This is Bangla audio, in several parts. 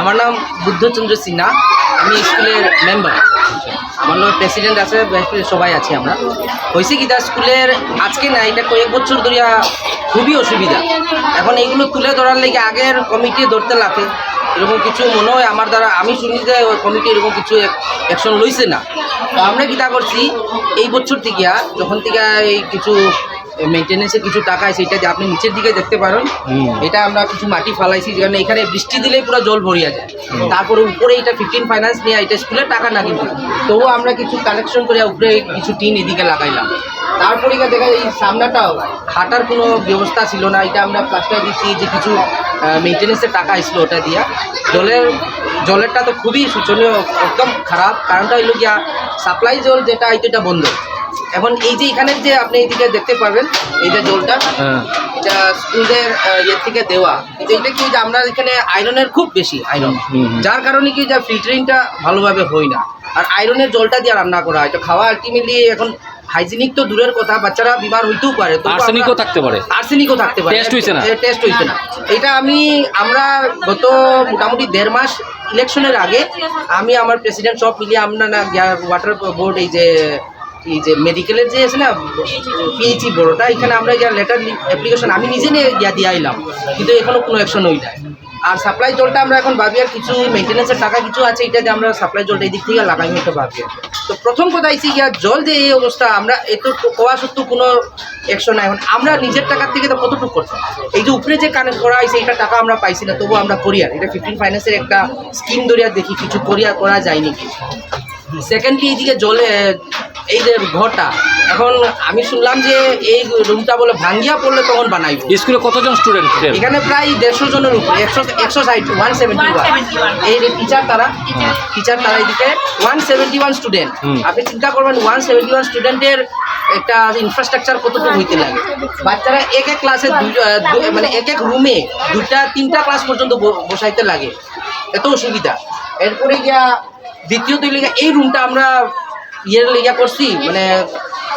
আমার নাম বুদ্ধচন্দ্র সিনহা, আমি স্কুলের মেম্বার আমার নাম প্রেসিডেন্ট আছে সবাই আছি আমরা। হয়েছে কি দা স্কুলের আজকে না, এটা কয়েক বছর ধরিয়া খুবই অসুবিধা। এখন এইগুলো তুলে ধরার লেগে আগের কমিটি ধরতে লাগে এরকম কিছু মনে হয় আমার দ্বারা, আমি শুনি যে ওই কমিটি এরকম কিছু অ্যাকশন লইছে না। তো আমরা কিতা করছি, এই বছর থেকে যখন থেকে এই কিছু মেনটেন্যান্সের কিছু টাকা আছে এটা যে আপনি নিচের দিকে দেখতে পারেন। এটা আমরা কিছু মাটি ফালাইছি যেখানে এখানে বৃষ্টি দিলেই পুরো জল ভরিয়া যায়। তারপরে উপরে এটা ফিফটিন ফাইন্যান্স নিয়ে এটা স্কুলের টাকা না কিন্তু। তবুও আমরা কিছু কালেকশন করে উপরে কিছু টিন এদিকে লাগাইলাম। তারপরে দেখা যায় এই সামনাটাও হাঁটার কোনো ব্যবস্থা ছিল না। এটা আমরা প্লাস্টার দিচ্ছি যে কিছু মেনটেন্যান্সের টাকা আসলো ওটা দিয়া। জলের জলেরটা তো খুবই শোচনীয় একদম খারাপ। কারণটা হইল গিয়া সাপ্লাই জল যেটা এটা বন্ধ। এখন এই যে এখানে যে আপনি এইদিকে দেখতে পাবেন এই যে জলটা হ্যাঁ। এটা স্কুলের ইয়ে থেকে দেওয়া। কিন্তু এটা কি যে আমরা এখানে আয়রনের খুব বেশি আয়রন। যার কারণে কি যে ফিল্টারিংটা ভালোভাবে হয় না। আর আয়রনের জলটা দিয়ে রান্না করা হয়। তো খাওয়া আলটিমেটলি এখন হাইজিনিক তো দূরের কথা বাচ্চারা বিমার হইতেও পারে। আর্সেনিকও থাকতে পারে। আর্সেনিকও থাকতে পারে। টেস্ট হইছে না? টেস্ট হইছে না। এটা আমি আমরা গত মোটামুটি দেড় মাস ইলেকশনের আগে আমি আমার প্রেসিডেন্ট সব মিলিয়ে আমরা না ওয়াটার বোর্ড এই যে এই যে মেডিকেলের যে আছে না পিএইচি বড়টা, এখানে আমরা গিয়া লেটার অ্যাপ্লিকেশন আমি নিজে নিয়ে গিয়া দিয়ে আইলাম, কিন্তু এখনও কোনো অ্যাকশন হই নাই। আর সাপ্লাই জলটা আমরা এখন ভাবি আর কিছু মেনটেন্যান্সের টাকা কিছু আছে, এটা যে আমরা সাপ্লাই জলটা এই দিক থেকে লাগাই একটা ভাবি তো প্রথম কথা আইসি গিয়া, জল যে এই অবস্থা, আমরা এত কোয়া সত্ত্বেও কোনো অ্যাকশন নাই। এখন আমরা নিজের টাকার থেকে তো কতটুকু করছি? এই যে উপরে যে কানেক্ট করা হয়েছে এটা টাকা আমরা পাইছি না, তবুও আমরা করি আর। এটা ফিফটিন ফাইন্যান্সের একটা স্কিম ধরিয়া দেখি, কিছু করিয়া করা যায় নাকি সেকেন্ডলি এইদিকে জলে এই যে ঘরটা এখন আমি শুনলাম যে এই রুমটা বলে ভাঙ্গিয়া পড়লে তখন বানাইব। স্কুলে কতজন স্টুডেন্ট এখানে প্রায় দেড়শো জনের উপরে একশো একশো ষাট ওয়ান সেভেন্টি ওয়ান এই টিচার তারা টিচার তারা এদিকে ওয়ান সেভেন্টি ওয়ান স্টুডেন্ট আপনি চিন্তা করবেন ওয়ান সেভেন্টি ওয়ান স্টুডেন্টের একটা ইনফ্রাস্ট্রাকচার কতটুকু হইতে লাগে? বাচ্চারা এক এক ক্লাসে দুই মানে এক এক রুমে দুটা তিনটা ক্লাস পর্যন্ত ব- বসাইতে লাগে। এত অসুবিধা। এরপরে গিয়া দ্বিতীয়ত এই রুমটা আমরা ইয়ের লেগে করছি মানে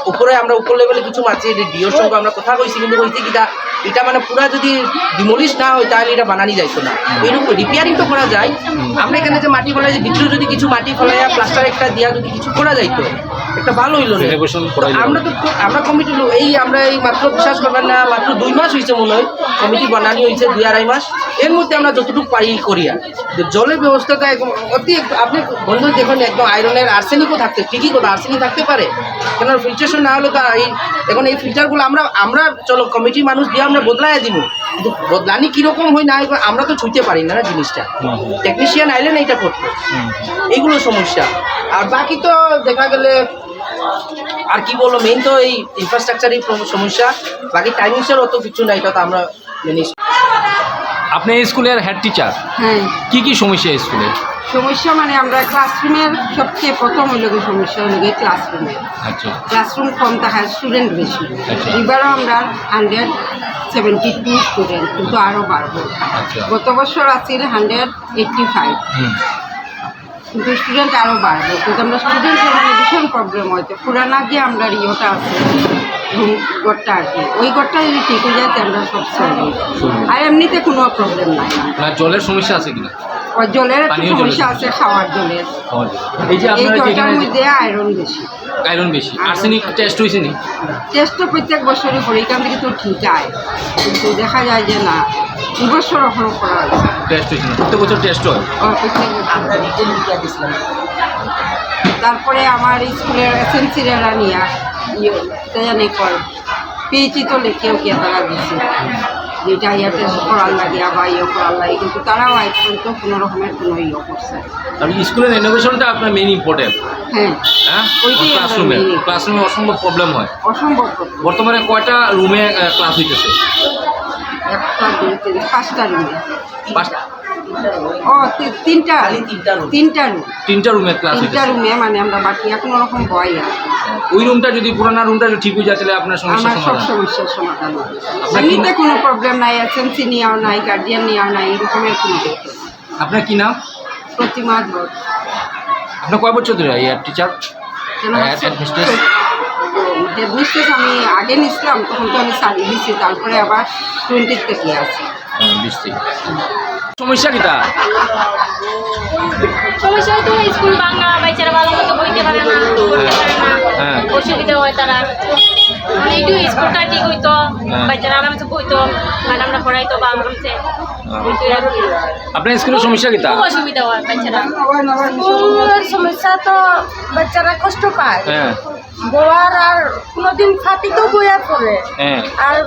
উপরে আমরা উপর লেভেলে কিছু মারছি ডিওর সঙ্গে আমরা কথা কইছি, কিন্তু কইছি কিটা এটা মানে পুরা যদি ডিমলিশ না হয় তাহলে এটা বানানি যাইতো না। এরকম রিপেয়ারিং তো করা যায়। আমরা এখানে যে মাটি ফেলাই যে ভিতরে যদি কিছু মাটি ফেলাইয়া প্লাস্টার একটা দিয়া যদি কিছু করা যাইতো একটা ভালো হইল। আমরা তো আমরা কমিটি এই আমরা এই মাত্র বিশ্বাস করবেন না মাত্র দুই মাস হয়েছে মনে হয় কমিটি বানানি হয়েছে দুই আড়াই মাস। এর মধ্যে আমরা যতটুকু পারি করি আর। জলের ব্যবস্থাটা একদম অতি আপনি বন্ধু দেখুন একদম আয়রনের আর্সেনিকও থাকতে ঠিকই কথা আর্সেনিক থাকতে পারে। কেন ফিল্টারেশন না হলে তো এই এখন এই ফিল্টারগুলো আমরা আমরা চলো কমিটির মানুষ দিয়ে আমরা বদলাই দিব। কিন্তু বদলানি কীরকম হয় না আমরা তো ছুঁতে পারি না না জিনিসটা। টেকনিশিয়ান আইলে না এটা করতে। এইগুলো সমস্যা। আর বাকি তো দেখা গেলে আর কি বলব মেইন তো এই ইনফ্রাস্ট্রাকচারই সমস্যা। বাকি টাইমিংসের অত কিছু নাই এটা তো আমরা জানি আপনি স্কুলের হেড টিচার হ্যাঁ। কি কি সমস্যা স্কুলে? সমস্যা মানে আমরা ক্লাসরুমের সবচেয়ে প্রথম হইল সমস্যা হইল গিয়ে ক্লাসরুমে আচ্ছা। ক্লাসরুম কম থাকায় স্টুডেন্ট বেশি। আচ্ছা। এবারও আমরা হান্ড্রেড সেভেন্টি টু স্টুডেন্ট কিন্তু আরও বাড়বো। আচ্ছা। গত বছর আছিল হান্ড্রেড এইটটি ফাইভ কিন্তু স্টুডেন্ট আরও বাড়বো। কিন্তু আমরা স্টুডেন্টের মানে ভীষণ প্রবলেম হয়েছে পুরানা যে আমরা ইয়েটা আছে ঘরটা আর কি ওই ঘরটা যদি ঠিক হয়ে যায় আমরা সব চলবে আর এমনিতে কোনো প্রবলেম নাই। না জলের সমস্যা আছে কিনা? ওই জলের একটু সমস্যা আছে খাওয়ার জলের। এই যে এই জলটার মধ্যে আয়রন বেশি। আয়রন বেশি। আর্সেনিক টেস্ট হয়েছে নি টেস্ট তো প্রত্যেক বছরই করি এখান থেকে তো ঠিক আয় কিন্তু দেখা যায় যে না দু বছর এখনও করা হয়েছে টেস্ট হয়েছে না প্রত্যেক বছর টেস্ট হয়? তারপরে আমার স্কুলের এসেন্সিরা নিয়ে ইয়ে জানি কর পেয়েছি তো লেখেও কি তারা দিছে যেটা ইয়াতে করার লাগে বা ইয়ে করার লাগে কিন্তু তারাও আজ পর্যন্ত কোনো রকমের কোনো ইয়ে করছে আর স্কুলের ইনোভেশনটা আপনার মেন ইম্পর্টেন্ট হ্যাঁ। হ্যাঁ? ক্লাসরুমে ক্লাসরুমে অসম্ভব প্রবলেম হয়। অসম্ভব বর্তমানে কয়টা রুমে ক্লাস হইতেছে? একটা দুই তিন পাঁচটা রুমে পাঁচটা ও তিনটা খালি তিনটা রুম তিনটা রুমে ক্লাস তিনটা রুমে মানে আমরা বাকি কোনো রকম ভয় না ওই রুমটা যদি পুরানা রুমটা যদি ঠিক হয়ে যায় তাহলে আপনার সমস্যার আমার সব সমস্যার সমাধান এমনিতে কোনো প্রবলেম নাই এসেন্সি নেওয়াও নাই গার্ডিয়ান নেওয়াও নাই এরকমের কোনো। আপনার কি নাম? প্রতিমা ধর আপনার কয় বছর ধরে ইয়ার টিচার হ্যাঁ? হেডমিস্ট্রেস আমি আগে নিছিলাম তখন তো আমি সারি দিছি তারপরে আবার টোয়েন্টির থেকে আছি বিশ থেকে সমস্যা কিটা সমস্যা হয়তো স্কুল বাংলা বাচ্চারা ভালো মতো বইতে পারে না পড়তে পারে না। হ্যাঁ। অসুবিধা হয় তারা। মানে একটু স্কুলটা ঠিক হইতো হ্যাঁ। বাচ্চারা আরামসে বইতো ম্যাডামরা পড়াইতো বা আরামসে। আর আপনার স্কুলের সমস্যা কিতা অসুবিধা হয় বাচ্চারা। সমস্যা তো বাচ্চারা কষ্ট পায়। হ্যাঁ। গোয়ার আর কোনোদিন ফাটিতেও বইয়া পড়ে। হ্যাঁ। আর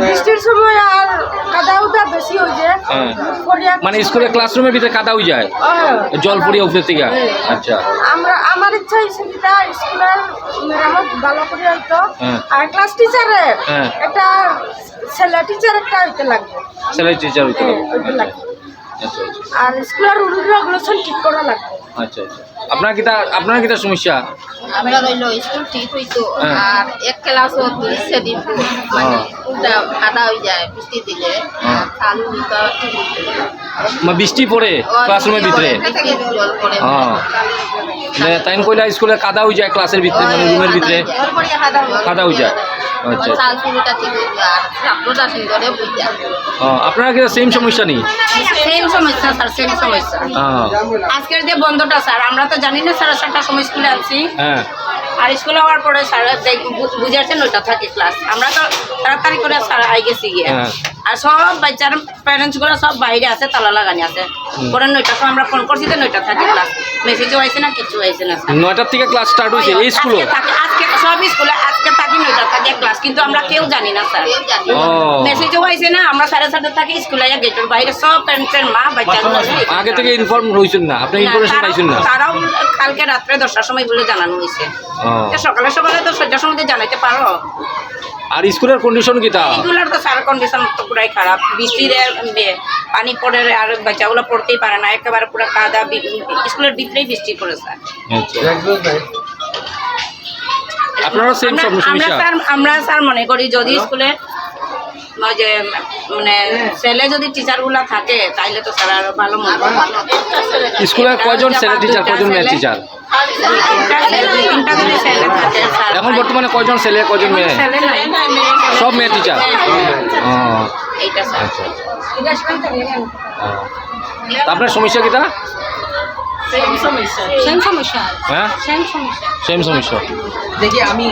বৃষ্টির সময় আর কাদা উদা বেশি হয়ে যায়। হ্যাঁ। মানে স্কুলের ক্লাসরুমের ভিতরে কাদা হয়ে যায়? হ্যাঁ। জল পড়িয়া উপরে থেকে? আচ্ছা। আমরা আমার ইচ্ছা কিটা স্কুলের মেরামত ভালো করে হইতো। আর ক্লাস টিচারের। একটা ছেলে টিচার একটা হইতে লাগবে। স্যালারি টিচার হইতে লাগবে। আর স্কুলের রুল রেগুলেশন ঠিক করা লাগবে। আচ্ছা আচ্ছা। আপনার কিতা আপনার কিতা সমস্যা? আমরা রইল স্কুল ঠিক হইতো। হ্যাঁ। আর এক ক্লাসও মানে হ্যাঁ। হয়ে যায় বৃষ্টি দিলে হ্যাঁ। চালু দিতে। মানে বৃষ্টি পড়ে ক্লাসরুমের ভিতরে হ্যাঁ তাই কইলা স্কুলে কাদা হয়ে যায় ক্লাসের ভিতরে মানে রুমের ভিতরে কাদা হয়ে যায় আচ্ছা আপনার কি সেম সমস্যা নেই সেম সমস্যা স্যার সেম সমস্যা হ্যাঁ আজকের যে বন্ধটা স্যার আমরা তো জানি না সাড়ে সাতটার সময় স্কুলে আছি হ্যাঁ আর স্কুলে হওয়ার পরে স্যার বুঝাচ্ছে ওইটা থাকে ক্লাস আমরা তো তাড়াতাড়ি করে স্যার আই গেছি গিয়ে। হ্যাঁ। আর সব বাচ্চার প্যারেন্টসগুলো সব বাইরে আছে তালা লাগানি আছে। পরে নয়টা সময় আমরা ফোন করছি যে নয়টা থাকে ক্লাস মেসেজও আইছে না কিছু আইছে না। নয়টার থেকে ক্লাস স্টার্ট হয়েছে এই স্কুলে? আজকে সব স্কুলে আজকে থাকে ক্লাস কিন্তু আমরা কেউ জানি না স্যার। মেসেজও আইছে না। আমরা সাড়ে সাতটা থাকি স্কুলে আইয়া গেটের বাইরে সব প্যারেন্টসের মা বাচ্চা আগে থেকে ইনফর্ম হয়েছেন না আপনি ইনফরমেশন পাইছেন না। তারাও কালকে রাত্রে দশটার সময় বলে জানানো হয়েছে। সকালে সকালে তো সন্ধ্যার সময় জানাইতে পারো। আর স্কুলের কন্ডিশন কিতা এগুলোর তো সার কন্ডিশন তো পুরাই খারাপ। বৃষ্টির পানি পড়ে আর বাচ্চাগুলো পড়তেই পারে না একেবারে পুরো কাদা বি- স্কুলের ভিতরেই বৃষ্টি পড়েছে। আচ্ছা। আপনারও সেম আমরা- আমরা স্যার আমরা স্যার মনে করি যদি স্কুলে যে মানে ছেলে যদি টিচারগুলো থাকে তাইলে তো স্যার আরও ভালো মনে স্কুলে কয়জন ছেলে টিচার কয়জন মেয়ে টিচার তিনটা যদি ছেলে থাকে স্যার এখন বর্তমানে কয়জন ছেলে কয়জন মেয়ে? সব মেয়ে টিচার ও। এইটা স্যার আচ্ছা। তা আপনার সমস্যা কিতা সেম সমস্যা। হ্যাঁ সেম সমস্যা। সেম সমস্যা। দেখি আমি